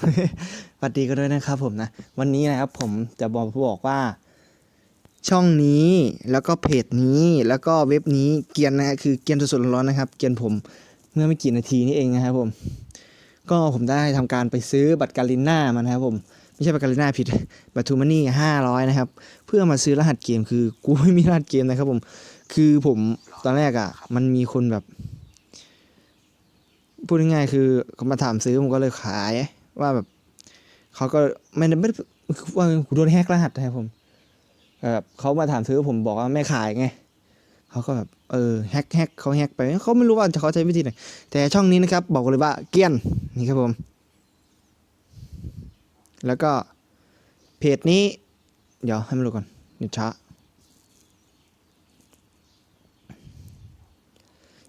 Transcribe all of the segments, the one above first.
สวัสดีกันด้วยนะครับผมนะ วันนี้นะครับผมจะบอกบอกว่า ช่องนี้แล้วก็เพจนี้แล้วก็เว็บนี้เกียนนะฮะคือเกียนสดๆร้อนๆนะครับ เกียนผมเมื่อไม่กี่นาทีนี้เองนะครับผม ก็ผมได้ทำการไปซื้อบัตรการิน่ามานะครับผมไม่ใช่บัตรการิน่าผิดบัตรทูมานี่ห้าร้อยนะครับ เพื่อมาซื้อรหัสเกมคือกูไม่มีรหัสเกมนะครับผม คือผมตอนแรกอะ่ะ มันมีคนแบบพูดง่ายๆคือเขามาถามซื้อผมก็เลยขาย ว่าแบบเขาก็ไม่ได้ไม่ว่าโดนแฮกรหัสนะครับผมแบบเขามาถามซื้อผมบอกว่าไม่ขายไงเขาก็แบบเออแฮกแฮกเขาแฮกไปเขาไม่รู้ว่าจะเขาใช้วิธีไหนแต่ช่องนี้นะครับ บอกเลยว่าเกรียนนี่ครับผม แล้วก็เพจนี้ เดี๋ยวให้มันดูก่อนเดี๋ยวช้า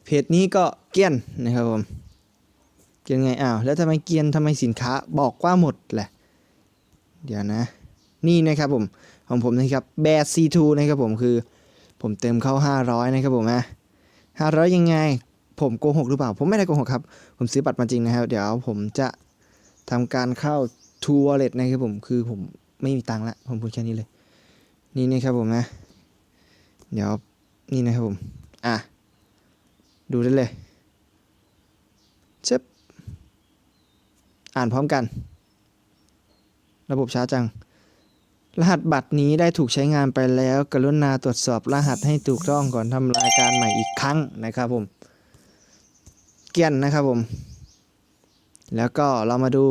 เพจนี้ก็เกรียนนะครับผม เกรียนไงอ้าวแล้วทำไมเกียนทำไมสินค้าบอกว่าหมดแหละ เดี๋ยวนะ นี่นะครับผมของผมนะครับแบร์ซีทูนะครับผมคือ ผมเติมเข้า 500 นะครับผมนะ500ยังไง ผมโกหกหรือเปล่า ผมไม่ได้โกหกครับ ผมซื้อบัตรมาจริงนะครับ เดี๋ยวผมจะทำการเข้าทัวร์เลตนะครับผมคือผมไม่มีตังค์ละผมพูดแค่นี้เลย นี่นะครับผมนะ เดี๋ยวนี่นะครับผม อะ ดูได้เลยเช็บ อ่านพร้อมกัน ระบบช้าจัง รหัสบัตรนี้ได้ถูกใช้งานไปแล้ว กรุณาตรวจสอบรหัสให้ถูกต้องก่อนทำรายการใหม่อีกครั้งนะครับผม เกียนนะครับผม แล้วก็เรามาดู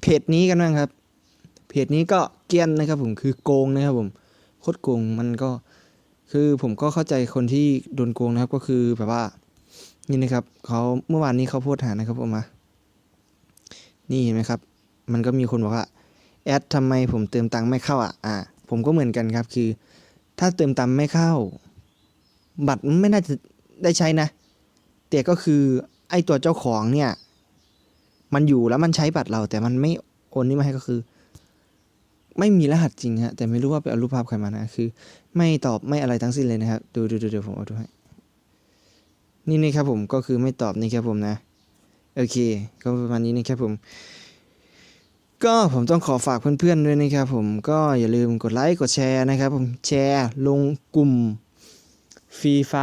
เพจนี้กันบ้างครับ เพจนี้ก็เกียนนะครับผมคือโกงนะครับผมโคตรโกงมันก็คือผมก็เข้าใจคนที่โดนโกงนะครับก็คือแบบว่า นี่นะครับเขาเมื่อวานนี้เขาโพสต์หานะครับผมมานี่เห็นไหมครับ มันก็มีคนบอกว่าแอดทำไมผมเติมตังค์ไม่เข้าอะอ่าผมก็เหมือนกันครับคือ ถ้าเติมตังค์ไม่เข้า บัตรมันไม่น่าจะได้ใช้นะแต่ก็คือไอตัวเจ้าของเนี่ย มันอยู่แล้วมันใช้บัตรเรา แต่มันไม่โอนนี่มาให้ก็คือ ไม่มีรหัสจริงฮะแต่ไม่รู้ว่าไปเอารูปภาพใครมานะคือ ไม่ตอบไม่อะไรทั้งสิ้นเลยนะครับ ดูดูดูเดี๋ยวผมเอาดูให้ นี่นี่ครับผมก็คือไม่ตอบนี่ครับผมนะโอเค ก็ประมาณนี้นะครับผม ก็ผมต้องขอฝากเพื่อนๆด้วยนะครับผมก็อย่าลืมกดไลค์กดแชร์นะครับผมแชร์ลงกลุ่มฟรีไฟ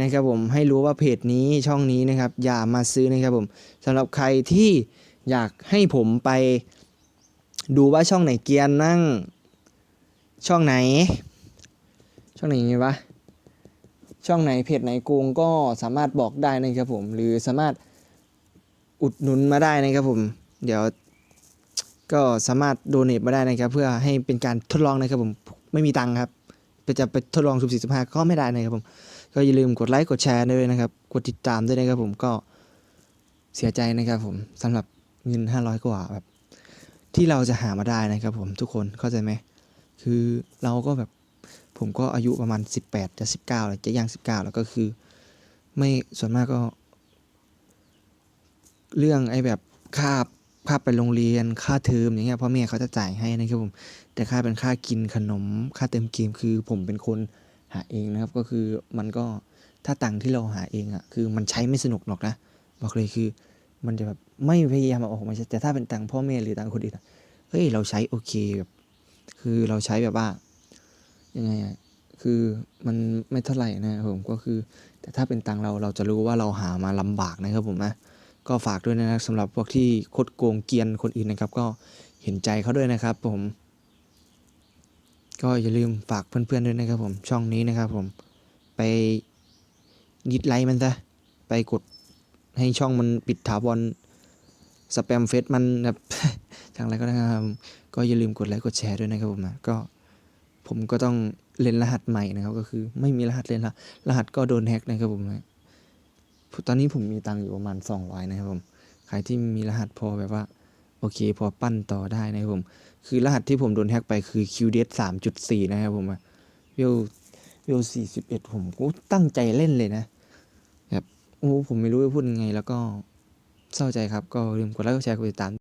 นะครับผมให้รู้ว่าเพจนี้ช่องนี้นะครับ อย่ามาซื้อนะครับผมสำหรับใครที่อยากให้ผมไปดูว่าช่องไหนเกียร์นั่ง ช่องไหน ช่องไหนไงวะ ช่องไหนเพจไหนโกงก็สามารถบอกได้นะครับผม หรือสามารถอุดหนุนมาได้นะครับผม เดี๋ยวก็สามารถโดเนทมาได้นะครับ เพื่อให้เป็นการทดลองนะครับผมไม่มีตังค์ครับจะไปทดลองสุ่มสี่สุ่มห้าก็ไม่ได้นะครับผม ก็อย่าลืมกดไลค์กดแชร์ด้วยนะครับ กดติดตามด้วยนะครับผมก็เสียใจนะครับผมสำหรับเงินห้าร้อยกว่าแบบที่เราจะหามาได้นะครับผมทุกคนเข้าใจไหมคือเราก็แบบ ผมก็อายุประมาณ 18 จะ 19แล้วจะย่าง 19 แล้วก็คือ ไม่ส่วนมากก็ เรื่องไอ้แบบค่าค่าไปโรงเรียนค่าเทอมอย่างเงี้ยพ่อแม่เขาจะจ่ายให้นะครับผม แต่ค่าเป็นค่ากินขนม ค่าเติมเกมคือผมเป็นคนหาเองนะครับ ก็คือมันก็ถ้าตังค์ที่เราหาเองอะ่ะคือมันใช้ไม่สนุกหรอกนะบอกเลยคือ มันจะแบบไม่พยายามเอาออกมาใช้แต่ถ้าเป็นตังค์พ่อแม่หรือตังค์คนอื่นเฮ้ยเราใช้โอเคแบบคือเราใช้แบบว่า ยังไงอะคือมันไม่เท่าไหร่นะครับผมก็คือ แต่ถ้าเป็นตังเราเราจะรู้ว่าเราหามาลำบากนะครับผมนะก็ฝากด้วยนะครับสำหรับพวกที่คดโกงเกียนคนอื่นนะครับ ก็เห็นใจเขาด้วยนะครับ ผม ก็อย่าลืมฝากเพื่อนๆด้วยนะครับ ผมช่องนี้นะครับ ผมไปยึดไลค์มันซะไปกดให้ช่องมันปิดถาวรสแปมเฟซมันแบบทางอะไรก็ได้ครับ ก็อย่าลืมกดไลค์กดแชร์ด้วยนะครับผมนะก็ ผมก็ต้องเล่นรหัสใหม่นะครับ ก็คือไม่มีรหัสเล่นละรหัสก็โดนแฮ็กนะครับผมนะตอนนี้ผมมีตังค์อยู่ประมาณ 200 นะครับผมใครที่มีรหัสพอแบบว่า โอเค พอปั้นต่อได้นะครับผม คือรหัสที่ผมโดนแฮ็กไปคือ QDS 3.4 นะครับผมวิววิว41 ผมก็ตั้งใจเล่นเลยนะ แบบโอ้ผมไม่รู้จะพูดยังไง แล้วก็เศร้าใจครับ ก็ลืมกดไลค์กดแชร์กดติดตาม